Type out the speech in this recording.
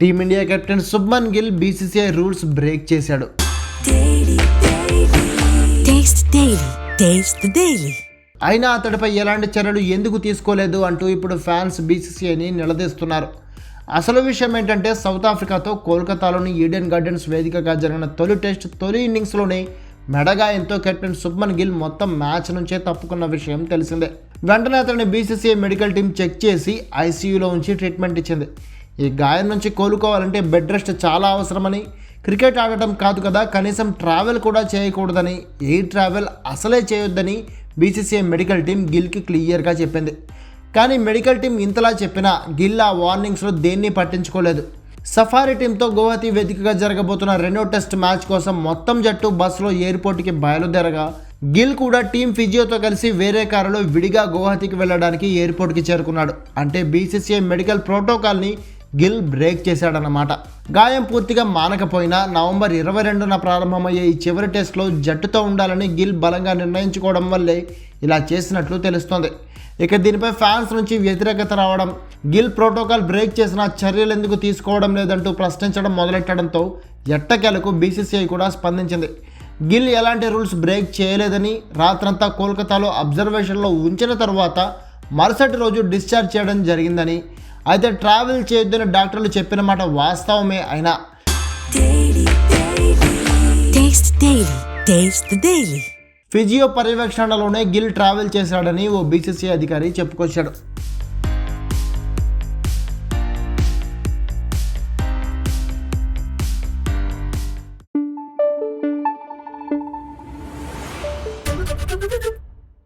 Team India captain Shubman Gill BCCI rules break చేశాడు. అయినా అతడిపై ఎలాంటి చర్యలు ఎందుకు తీసుకోలేదు అంటూ ఇప్పుడు ఫ్యాన్స్ బీసీసీఐని నిలదీస్తున్నారు. అసలు విషయం ఏంటంటే సౌత్ ఆఫ్రికాతో కోల్కతాలోని ఈడెన్ గార్డెన్స్ వేదికగా జరిగిన తొలి టెస్ట్ తొలి ఇన్నింగ్స్లోనే మెడగాయంతో కెప్టెన్ శుభ్మన్ గిల్ మొత్తం మ్యాచ్ నుంచే తప్పుకున్న విషయం తెలిసిందే. వెంటనే అతన్ని బీసీసీఐ మెడికల్ టీం చెక్ చేసి ఐసీయూలో ఉంచి ట్రీట్మెంట్ ఇచ్చింది. ఈ గాయం నుంచి కోలుకోవాలంటే బెడ్ రెస్ట్ చాలా అవసరమని క్రికెట్ ఆడటం కాదు కదా కనీసం ట్రావెల్ కూడా చేయకూడదని. ఎయిర్ ట్రావెల్ అసలే చేయొద్దని బీసీసీఐ మెడికల్ టీం గిల్కి క్లియర్గా చెప్పింది. కానీ మెడికల్ టీం ఇంతలా చెప్పినా గిల్ ఆ వార్నింగ్స్లో దేన్ని పట్టించుకోలేదు. సఫారీ టీంతో గౌహతి వేదికగా జరగబోతున్న రెండో టెస్ట్ మ్యాచ్ కోసం మొత్తం జట్టు బస్సులో ఎయిర్పోర్ట్కి బయలుదేరగా గిల్ కూడా టీం ఫిజియోతో కలిసి వేరే కారులో విడిగా గౌహతికి వెళ్ళడానికి ఎయిర్పోర్ట్కి చేరుకున్నాడు. అంటే బీసీసీఐ మెడికల్ ప్రోటోకాల్ని గిల్ బ్రేక్ చేశాడన్నమాట. గాయం పూర్తిగా మానకపోయినా నవంబర్ ఇరవై రెండున ప్రారంభమయ్యే ఈ చివరి టెస్ట్లో జట్టుతో ఉండాలని గిల్ బలంగా నిర్ణయించుకోవడం వల్లే ఇలా చేసినట్లు తెలుస్తోంది. ఇక దీనిపై ఫ్యాన్స్ నుంచి వ్యతిరేకత రావడం గిల్ ప్రోటోకాల్ బ్రేక్ చేసిన చర్యలు ఎందుకు తీసుకోవడం లేదంటూ ప్రశ్నించడం మొదలెట్టడంతో ఎట్టకేలకు బీసీసీఐ కూడా స్పందించింది. గిల్ ఎలాంటి రూల్స్ బ్రేక్ చేయలేదని రాత్రంతా కోల్కతాలో అబ్జర్వేషన్లో ఉంచిన తర్వాత మరుసటి రోజు డిశ్చార్జ్ చేయడం జరిగిందని అయితే ట్రావెల్ చేయొద్దని డాక్టర్లు చెప్పిన మాట వాస్తవమే అయినా. ఫిజియో పర్యవేక్షణలోనే గిల్ ట్రావెల్ చేశాడని ఓ బీసీసీఐ అధికారి చెప్పుకొచ్చాడు.